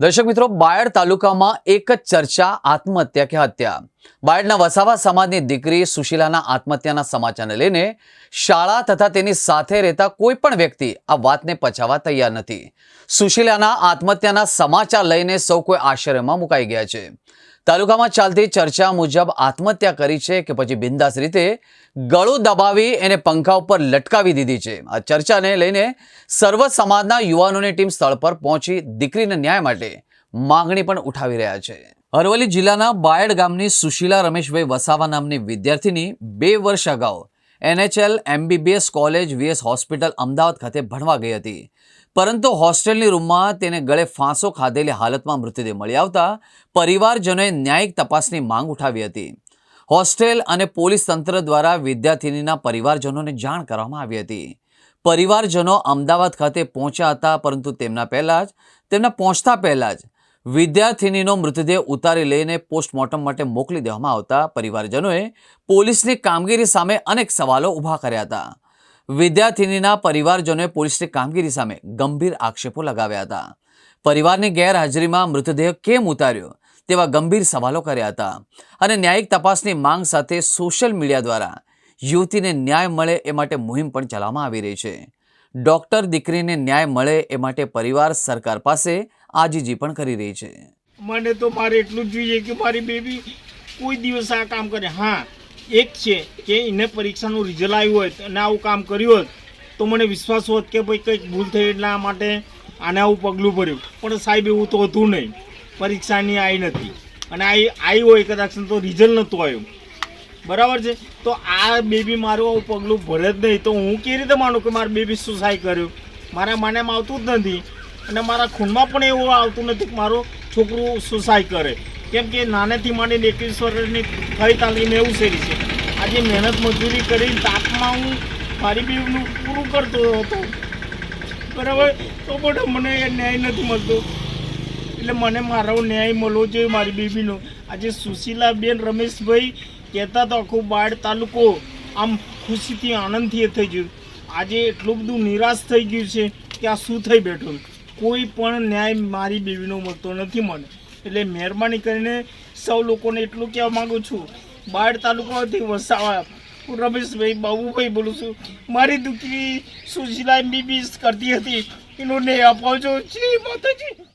દર્શક મિત્રો, બાયડ તાલુકામાં એક જ ચર્ચા, આત્મહત્યા કે હત્યા? બાયડના વસાવા સમાજની દીકરી સુશીલાના આત્મહત્યાના સમાચારને લઈને શાળા તથા તેની સાથે રહેતા કોઈ પણ વ્યક્તિ આ વાતને પચાવવા તૈયાર નથી. સુશીલાના આત્મહત્યાના સમાચાર લઈને સૌ કોઈ આશ્ચર્યમાં મુકાઈ ગયા છે. તાલુકામાં ચાલતી ચર્ચા મુજબ આત્મહત્યા કરી છે કે પછી બિંદાસ રીતે ગળું દબાવી એને પંખા ઉપર લટકાવી દીધી છે. આ ચર્ચાને લઈને સર્વ સમાજના યુવાનોની ટીમ સ્થળ પર પહોંચી દીકરીને ન્યાય માટે માંગણી પણ ઉઠાવી રહ્યા છે. અરવલ્લી જિલ્લાના બાયડ ગામની સુશીલા રમેશભાઈ વસાવા નામની વિદ્યાર્થીની બે વર્ષ અગાઉ NHL, MBBS college, VS hospital Ahmedabad ખાતે ભણવા ગઈ હતી. પરંતુ હોસ્ટેલની રૂમમાં તેને ગળે ફાંસો ખાધેલી હાલતમાં મૃતદેહ મળી આવતા પરિવારજનોએ ન્યાયિક તપાસની માંગ ઉઠાવી હતી. હોસ્ટેલ અને પોલીસ તંત્ર દ્વારા વિદ્યાર્થિનીના પરિવારજનોને જાણ કરવામાં આવી હતી. પરિવારજનો અમદાવાદ ખાતે પહોંચ્યા હતા, પરંતુ તેમના પહેલાં જ, તેમના પહોંચતા પહેલાં જ વિદ્યાર્થિનીનો મૃતદેહ ઉતારી લઈને પોસ્ટમોર્ટમ માટે મોકલી દેવામાં આવતા પરિવારજનોએ પોલીસની કામગીરી સામે અનેક સવાલો ઊભા કર્યા હતા. વિદ્યાર્થિનીના પરિવારજનોએ પોલીસની કામગીરી સામે ગંભીર આક્ષેપો લગાવ્યા હતા. પરિવારની ગેરહાજરીમાં મૃતદેહ કેમ ઉતાર્યો તેવા ગંભીર સવાલો કર્યા હતા અને ન્યાયિક તપાસની માંગ સાથે સોશિયલ મીડિયા દ્વારા યુવતીને ન્યાય મળે એ માટે મુહિમ પણ ચલાવવામાં આવી રહી છે. ડોક્ટર દીકરીને ન્યાય મળે એ માટે પરિવાર સરકાર પાસે આજીજી પણ કરી રહી છે. મને તો મારે એટલું જ જોઈએ કે મારી બેબી કોઈ દિવસ આ કામ કરે. હા, એક છે કે એને પરીક્ષાનું રિઝલ્ટ આવ્યું હોત અને આવું કામ કર્યું હોત, તો મને વિશ્વાસ હોત કે ભાઈ કંઈક ભૂલ થઈ એટલા માટે આને આવું પગલું ભર્યું. પણ સાહેબ, એવું તો હતું નહીં. પરીક્ષાની આવી નથી. અને આવી આવી હોય કદાચ તો રિઝલ્ટ નહોતું આવ્યું. બરાબર છે? તો આ બેબી મારું આવું પગલું ભરે જ નહીં. તો હું કેવી રીતે માનું કે મારું બેબી સુસાઈ કર્યું? મારા માનેમાં આવતું જ નથી. અને મારા ખૂનમાં પણ એવું આવતું નથી કે મારું છોકરું સુસાઈ કરે. કેમ કે નાનેથી માંડીને એકવીસ વર્ષની થઈ તાલીમ એવું શેરી છે આજે મહેનત મજૂરી કરી તાપમાં હું મારી બેબીનું પૂરું કરતો હતો. બરાબર? તો પણ મને ન્યાય નથી મળતો. એટલે મને મારો ન્યાય મળવો જોઈએ મારી બેબીનો. આજે સુશીલાબેન રમેશભાઈ કહેતા તો આખું બાળ તાલુકો આમ ખુશીથી આનંદથી થઈ ગયું. આજે એટલું બધું નિરાશ થઈ ગયું છે કે આ શું થઈ બેઠું? કોઈ પણ ન્યાય મારી બેબીનો મળતો નથી મને. એટલે મહેરબાની કરીને સૌ લોકોને એટલું કહેવા માગું છું. બાળ તાલુકાથી વસાવા. હું રમેશભાઈ, બાબુભાઈ બોલું છું. મારી દીકરી સુશીલા એમબીબીએસ કરતી હતી. એનો ન્યાય અપાવજો. શ્રી માતાજી.